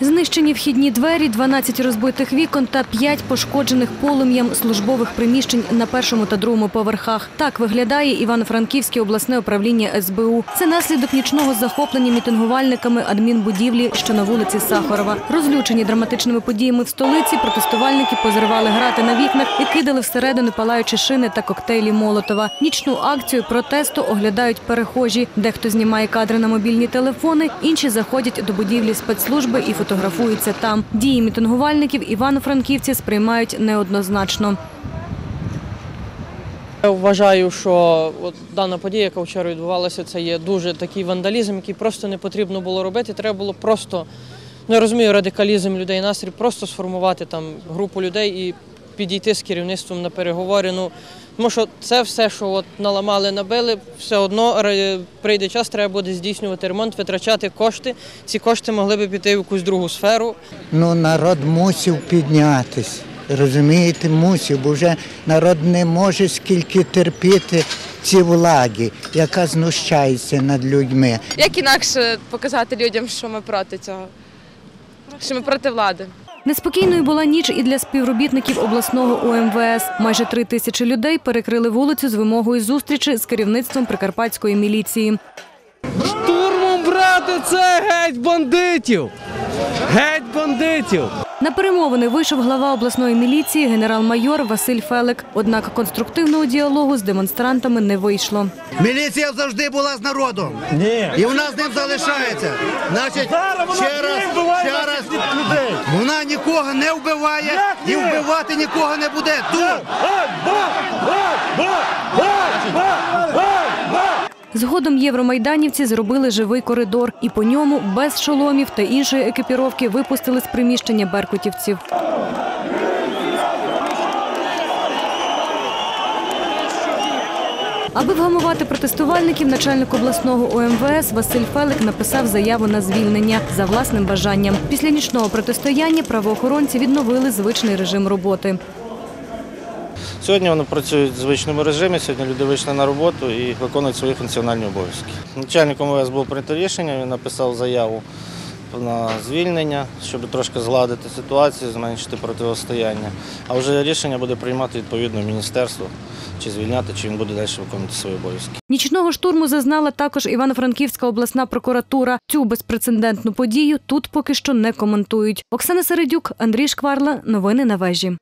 Знищені вхідні двері, 12 розбитих вікон та 5 пошкоджених полум'ям службових приміщень на першому та другому поверхах. Так виглядає Івано-Франківське обласне управління СБУ. Це наслідок нічного захоплення мітингувальниками адмінбудівлі, що на вулиці Сахарова. Розлючені драматичними подіями в столиці, протестувальники позривали грати на вікнах і кидали всередину палаючі шини та коктейлі Молотова. Нічну акцію протесту оглядають перехожі. Дехто знімає кадри на мобільні телефони, інші заходять до будівлі спецслужби і фотографуються там. Дії мітингувальників івано-франківці сприймають неоднозначно. Я вважаю, що дана подія, яка вчора відбувалася, це є дуже такий вандалізм, який просто не потрібно було робити. Треба було просто, ну я розумію, радикалізм людей настрій, просто сформувати там групу людей і підійти з керівництвом на переговори. Ну, тому що це все, що от наламали, набили, все одно прийде час, треба буде здійснювати ремонт, витрачати кошти. Ці кошти могли б піти в якусь другу сферу. Ну, народ мусив піднятись. Розумієте, мусив, бо вже народ не може скільки терпіти ці влаги, яка знущається над людьми. Як інакше показати людям, що ми проти цього? Що ми проти влади? Неспокійною була ніч і для співробітників обласного УМВС. Майже три тисячі людей перекрили вулицю з вимогою зустрічі з керівництвом прикарпатської міліції. Штурмом брати це геть бандитів! Геть бандитів! На перемовини вийшов глава обласної міліції генерал-майор Василь Фелик. Однак конструктивного діалогу з демонстрантами не вийшло. Міліція завжди була з народом. Ні. І вона з ним залишається. Значить, ще раз, ще раз, нікого не вбиває і вбивати нікого не буде. Тут. Згодом євромайданівці зробили живий коридор і по ньому без шоломів та іншої екіпіровки випустили з приміщення беркутівців. Аби вгамувати протестувальників, начальник обласного ОМВС Василь Фелик написав заяву на звільнення за власним бажанням. Після нічного протистояння правоохоронці відновили звичний режим роботи. Сьогодні вони працюють в звичному режимі. Сьогодні люди вийшли на роботу і виконують свої функціональні обов'язки. Начальником ОВС було прийнято рішення, він написав заяву на звільнення, щоб трошки згладити ситуацію, зменшити протистояння. А вже рішення буде приймати відповідно міністерство, чи звільняти, чи він буде далі виконувати свої обов'язки. Нічного штурму зазнала також Івано-Франківська обласна прокуратура. Цю безпрецедентну подію тут поки що не коментують. Оксана Середюк, Андрій Шкварла. Новини на вежі.